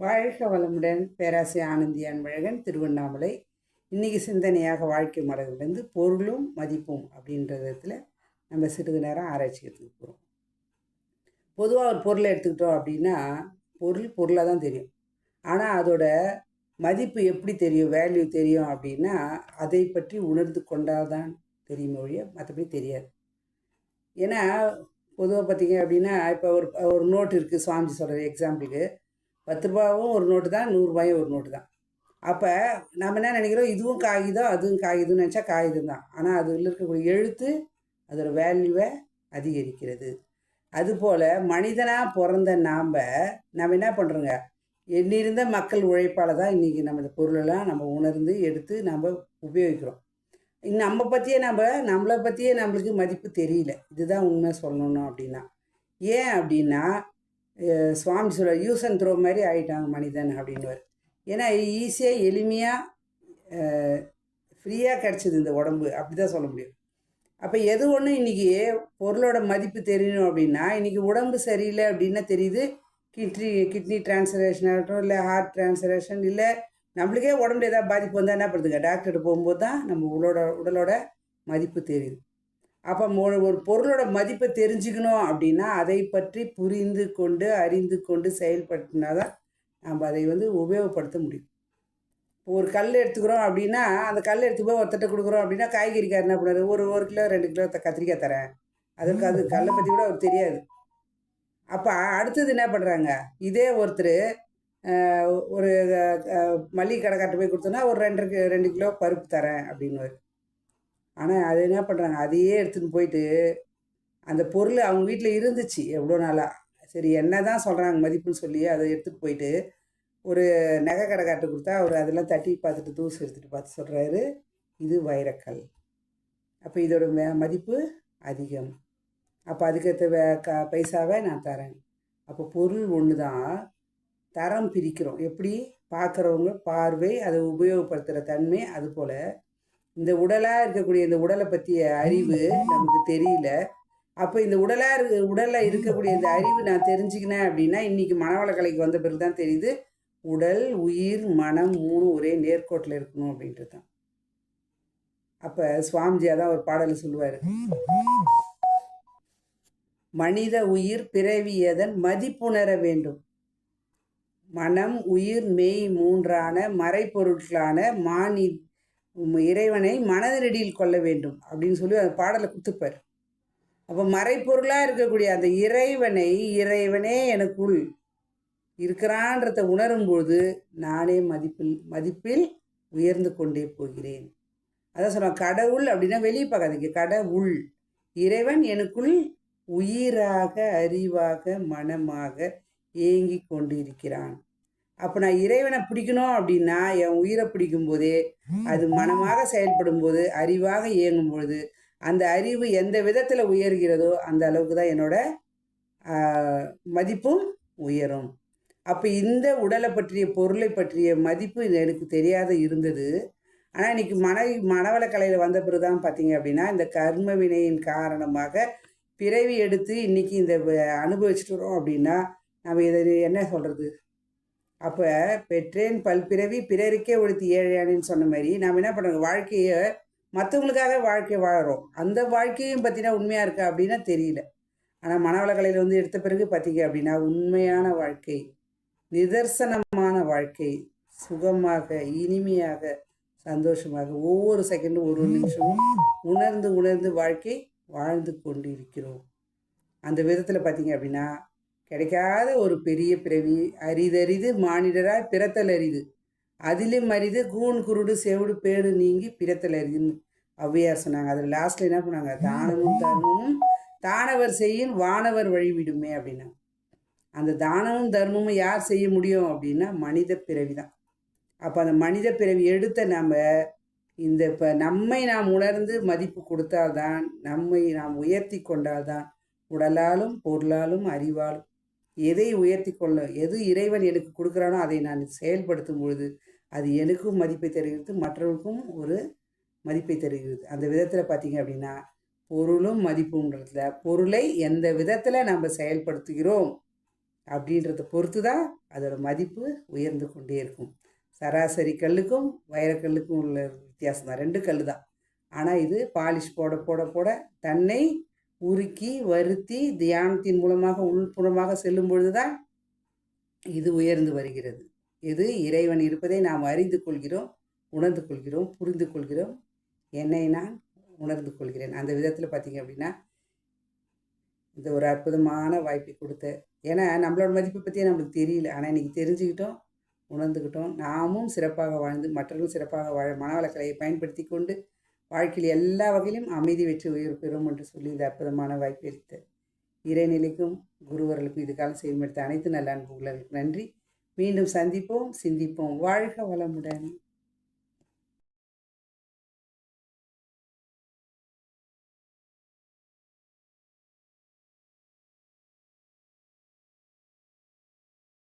வாழ்க வளமுடன் பேராசி ஆனந்தி அன்பழகன் திருவண்ணாமலை. இன்றைக்கி சிந்தனையாக வாழ்க்கை மடங்குலேருந்து பொருளும் மதிப்பும் அப்படின்ற விதத்தில் நம்ம சிறிது நேரம் ஆராய்ச்சி எடுத்துக்க போகிறோம் பொதுவாக ஒரு பொருளை எடுத்துக்கிட்டோம் அப்படின்னா பொருள் பொருளாக தான் தெரியும். ஆனால் அதோட மதிப்பு எப்படி தெரியும் வேல்யூ தெரியும் அப்படின்னா அதை பற்றி உணர்ந்து கொண்டால் தான் தெரியும் ஒழிய மற்றபடி தெரியாது. ஏன்னா பொதுவாக பார்த்தீங்க அப்படின்னா இப்போ ஒரு ஒரு நோட்டு இருக்குது சுவாமிஜி சொல்கிற எக்ஸாம்பிளுக்கு பத்து ரூபாவும் ஒரு நோட்டு தான் நூறுரூபாயும் ஒரு நோட்டு தான். அப்போ நம்ம என்ன நினைக்கிறோம்? இதுவும் காகிதம் அதுவும் காகிதம்னு நினச்சா காகிதம் தான். ஆனால் அதில் இருக்கக்கூடிய எழுத்து அதோட வேல்யூவை அதிகரிக்கிறது. அதுபோல் மனிதனாக பிறந்த நாம் நம்ம என்ன பண்ணுறோங்க எண்ணிருந்த மக்கள் உழைப்பால் தான் இன்றைக்கி நம்ம இந்த பொருளெல்லாம் நம்ம உணர்ந்து எடுத்து நம்ம உபயோகிக்கிறோம். நம்ம பற்றியே நம்ம நம்மளை பற்றியே நம்மளுக்கு மதிப்பு தெரியல. இதுதான் உண்மை சொல்லணும் அப்படின்னா. ஏன் அப்படின்னா சுவாமி சொல்ல யூஸ் அண்ட் த்ரோ மாதிரி ஆகிட்டாங்க மனிதன் அப்படின்னுவார். ஏன்னா ஈஸியாக எளிமையாக ஃப்ரீயாக கிடச்சிது இந்த உடம்பு. அப்படி தான் சொல்ல முடியும். அப்போ எது ஒன்று இன்றைக்கி பொருளோட மதிப்பு தெரியணும் அப்படின்னா இன்றைக்கி உடம்பு சரியில்லை அப்படின்னா தெரியுது கிட்னி கிட்னி டிரான்ஸ்லேஷன் ஆகட்டும் இல்லை ஹார்ட் டிரான்ஸ்லேஷன் இல்லை நம்மளுக்கே உடம்புல ஏதாவது பாதிப்பு வந்தால் என்ன பண்ணுதுங்க டாக்டர்கிட்ட போகும்போது தான் நம்ம உடலோட உடலோட மதிப்பு தெரியுது. அப்போ ஒரு பொருளோட மதிப்பை தெரிஞ்சுக்கணும் அப்படின்னா அதை பற்றி புரிந்து கொண்டு அறிந்து கொண்டு செயல்படுத்தினா தான் நம்ம அதை வந்து உபயோகப்படுத்த முடியும். இப்போ ஒரு கல் எடுத்துக்கிறோம் அப்படின்னா அந்த கல் எடுத்து போய் ஒருத்தட்ட கொடுக்குறோம் அப்படின்னா காய்கறிக்காரர் என்ன பண்ணுறாரு ஒரு ஒரு கிலோ ரெண்டு கிலோ கத்திரிக்காய் தரேன். அதுக்கு அது கல்லை பற்றி கூட அவருக்கு தெரியாது. அப்போ அடுத்தது என்ன பண்ணுறாங்க இதே ஒருத்தர் ஒரு அஹ், மளிகை கடைக்கார்ட்ட போய் கொடுத்தோன்னா ஒரு ரெண்டு ரெண்டு கிலோ பருப்பு தரேன் அப்படின்னு ஆனால் அது என்ன பண்ணுறாங்க அதையே எடுத்துன்னு போயிட்டு அந்த பொருள் அவங்க வீட்டில் இருந்துச்சு எவ்வளோ நாளாக சரி என்ன தான் சொல்கிறாங்க மதிப்புன்னு சொல்லி அதை எடுத்துகிட்டு போயிட்டு ஒரு நகை கடைக்கார்ட்ட கொடுத்தா அவர் அதெல்லாம் தட்டி பார்த்துட்டு தூசு எடுத்துகிட்டு பார்த்து சொல்கிறாரு இது வைரக்கல். அப்போ இதோட மே- மதிப்பு அதிகம். அப்போ அதுக்கேற்ற வே க பைசாவை நான் தரேன். அப்போ பொருள் ஒன்று தான் தரம் பிரிக்கிறோம். எப்படி? பார்க்குறவங்க பார்வை அதை உபயோகப்படுத்துகிற தன்மை அதுபோல் இந்த உடலாக இருக்கக்கூடிய இந்த உடலை பற்றிய அறிவு நமக்கு தெரியல. அப்போ இந்த உடலாக இருக்கு உடலில் இருக்கக்கூடிய இந்த அறிவு நான் தெரிஞ்சுக்கினேன் அப்படின்னா இன்றைக்கி மனவளக்கலைக்கு வந்த பிறகு தான் தெரியுது உடல் உயிர் மனம் மூணு ஒரே நேர்கோட்டில் இருக்கணும் அப்படின்றது தான். அப்போ சுவாமிஜியாக தான் ஒரு பாடலை சொல்லுவார். மனித உயிர் பிறவியதன் மதிப்புணர வேண்டும்? மனம் உயிர் மெய் மூன்றான மறைப்பொருட்களான மானி இறைவனை மனதினடியில் கொள்ள வேண்டும் அப்படின்னு சொல்லி அந்த பாடலை குத்துப்பார் அப்போ மறைப்பொருளாக இருக்கக்கூடிய அந்த இறைவனை இறைவனே எனக்குள் இருக்கிறான்றத உணரும்போது நானே மதிப்பில் மதிப்பில் உயர்ந்து கொண்டே போகிறேன். அதான் சொல்லுவாங்க கடவுள் அப்படின்னா வெளியே பார்க்காதீங்க கடவுள். இறைவன் எனக்குள் உயிராக அறிவாக மனமாக ஏங்கி கொண்டிருக்கிறான். அப்போ நான் இறைவனை பிடிக்கணும் அப்படின்னா என் உயிரை பிடிக்கும்போதே அது மனமாக செயல்படும் போது அறிவாக இயங்கும் பொழுது அந்த அறிவு எந்த விதத்தில் உயர்கிறதோ அந்த அளவுக்கு தான் என்னோட மதிப்பும் உயரும். அப்போ இந்த உடலை பற்றிய பொருளை பற்றிய மதிப்பு இது எனக்கு தெரியாத இருந்தது. ஆனால் இன்னைக்கு மன மனவளக்கலையில் வந்த பிறகு தான் பார்த்தீங்க அப்படின்னா இந்த கர்ம வினையின் காரணமாக பிறவி எடுத்து இன்னைக்கு இந்த வ- அனுபவிச்சுட்டு வரோம் அப்படின்னா நம்ம இதை என்ன சொல்கிறது அப்போ பெற்றேன் பல்பிறவி பிறருக்கே ஒழுத்தி ஏழையானின்னு சொன்ன மாதிரி நாம் என்ன பண்ணுறோம் வாழ்க்கையை மற்றவங்களுக்காக வாழ்க்கை வாழறோம். அந்த வாழ்க்கையும் பார்த்தீங்கன்னா உண்மையாக இருக்கா அப்படின்னா தெரியல. ஆனால் மனவளக்கலையில் வந்து எடுத்த பிறகு பார்த்தீங்க அப்படின்னா உண்மையான வாழ்க்கை நிதர்சனமான வாழ்க்கை சுகமாக இனிமையாக சந்தோஷமாக ஒவ்வொரு செகண்டும் ஒரு ஒரு நிமிஷமும் உணர்ந்து உணர்ந்து வாழ்க்கை வாழ்ந்து கொண்டு இருக்கிறோம் அந்த விதத்தில் பார்த்தீங்க அப்படின்னா கிடைக்காத ஒரு பெரிய பிறவி அரிதரிது மானிடராய் பிறத்தல் அரிது அதிலும் அரிது கூன் குருடு செவிடு பேடு நீங்கி பிறத்தல் அரிதுன்னு ஔவையார் சொன்னாங்க. அதில் லாஸ்ட்டில் என்ன பண்ணாங்க? தானமும் தர்மமும் தானவர் செய்யும் வானவர் வழிவிடுமே அப்படின்னா அந்த தானமும் தர்மமும் யார் செய்ய முடியும் அப்படின்னா மனித பிறவி தான். அப்போ அந்த மனித பிறவி எடுத்த நம்ம இந்த இப்போ நம்மை நாம் உணர்ந்து மதிப்பு கொடுத்தால்தான் நம்மை நாம் உயர்த்தி கொண்டால்தான் உடலாலும் பொருளாலும் அறிவாலும் எதை உயர்த்தி கொள்ள எது இறைவன் எனக்கு கொடுக்குறானோ அதை நான் செயல்படுத்தும் பொழுது அது எனக்கும் மதிப்பை தருகிறது மற்றவருக்கும் ஒரு மதிப்பை தருகிறது. அந்த விதத்தில் பார்த்தீங்க அப்படின்னா பொருளும் மதிப்புன்றதுல பொருளை எந்த விதத்தில் நம்ம செயல்படுத்துகிறோம் அப்படின்றத பொறுத்து தான் அதோட மதிப்பு உயர்ந்து கொண்டே இருக்கும். சராசரி கல்லுக்கும் வைரக்கல்லுக்கும் உள்ள வித்தியாசம் தான் ரெண்டு கல் தான் ஆனால் இது பாலிஷ் போட போட போட தன்னை உருக்கி வருத்தி தியானத்தின் மூலமாக உள்புறமாக செல்லும் பொழுதுதான் இது உயர்ந்து வருகிறது. இது இறைவன் இருப்பதை நாம் அறிந்து கொள்கிறோம் உணர்ந்து கொள்கிறோம் புரிந்து கொள்கிறோம். என்னை நான் உணர்ந்து கொள்கிறேன். அந்த விதத்தில் பார்த்தீங்க அப்படின்னா இந்த ஒரு அற்புதமான வாய்ப்பை கொடுத்த ஏன்னா நம்மளோட மதிப்பை பற்றி நம்மளுக்கு தெரியல. ஆனால் இன்றைக்கி தெரிஞ்சுக்கிட்டோம் உணர்ந்துக்கிட்டோம். நாமும் சிறப்பாக வாழ்ந்து மற்றவர்களும் சிறப்பாக வாழ மனவளக்கலையை பயன்படுத்தி கொண்டு வாழ்க்கையில் எல்லா வகையிலும் அமைதி வெற்றி உயர் பெறும் என்று சொல்லி இந்த அற்புதமான வாய்ப்பு அளித்த இறைநிலைக்கும் குருவர்களுக்கும் இது காலம் செய்யும் எடுத்த அனைத்து நல்ல அன்புகளுக்கு நன்றி. மீண்டும் சந்திப்போம் சிந்திப்போம். வாழ்க வளமுடன்.